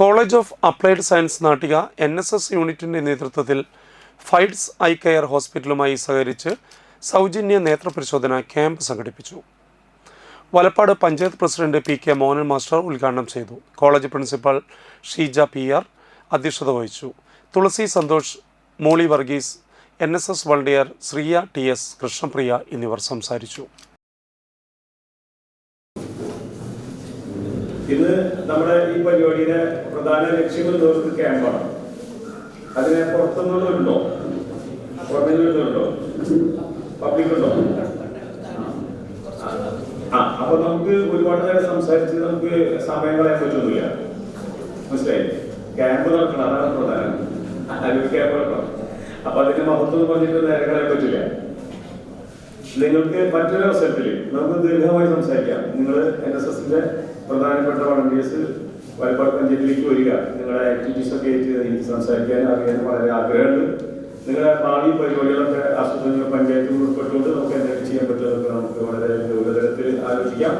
College of applied science Nattika N S S യൂണിറ്റിന്റെ നേതൃത്വത്തിൽ ഫൈഡ്സ് eye care ഹോസ്പിറ്റലുമായി സഹകരിച്ച് സൗജന്യ നേത്രപരിശോധന ക്യാമ്പ് സംഘടിപ്പിച്ചു. Valappad panchayat president P K Mohanan master ഉദ്ഘാടനം ചെയ്തു. College principal Sheeja P R അധ്യക്ഷത വഹിച്ചു. Thulasi Santhosh Molly Varghese N S S volunteer Sreeya T S Krishnapriya എന്നിവർ സംസാരിച്ചു. ഇത് നമ്മുടെ ഈ പരിപാടിയുടെ പ്രധാന ലക്ഷ്യം ഒരു ദിവസത്തെ ക്യാമ്പാണ്. അതിനെ പുറത്തുനിന്നുണ്ടോ പുറത്തുനിന്നുണ്ടോ പബ്ലിക് ഉണ്ടോ? ആ അപ്പൊ നമുക്ക് ഒരുപാട് നേരം സംസാരിച്ച് നമുക്ക് സമയം കളയാൻ പറ്റുന്നില്ല മനസ്സിലായി? ക്യാമ്പ് നടക്കണം അതാണ് പ്രധാനം. ആരോഗ്യ ക്യാമ്പ് നടക്കണം. അപ്പൊ അതിന്റെ മഹത്വം പറഞ്ഞിട്ട് നേരെ കളയാൻ പറ്റില്ല. നിങ്ങൾക്ക് മറ്റൊരു അവസരത്തിൽ നമുക്ക് ദീർഘമായി സംസാരിക്കാം. നിങ്ങൾ എൻ എസ് എസിന്റെ പ്രധാനപ്പെട്ട വളണ്ടിയേഴ്സ് വലപ്പാട് പഞ്ചായത്തിലേക്ക് വരിക. നിങ്ങളുടെ ആക്ടിവിറ്റീസ് ഒക്കെ ആയിട്ട് എനിക്ക് സംസാരിക്കാനും അറിയാനും വളരെ ആഗ്രഹമുണ്ട്. നിങ്ങളുടെ ഭാവി പരിപാടികളൊക്കെ ആസൂത്രണം പഞ്ചായത്തിൽ ഉൾപ്പെട്ടുകൊണ്ട് നമുക്ക് എന്തൊക്കെ ചെയ്യാൻ പറ്റുമെന്നൊക്കെ നമുക്ക് വളരെ ഗൗരവതരത്തിൽ ആലോചിക്കാം.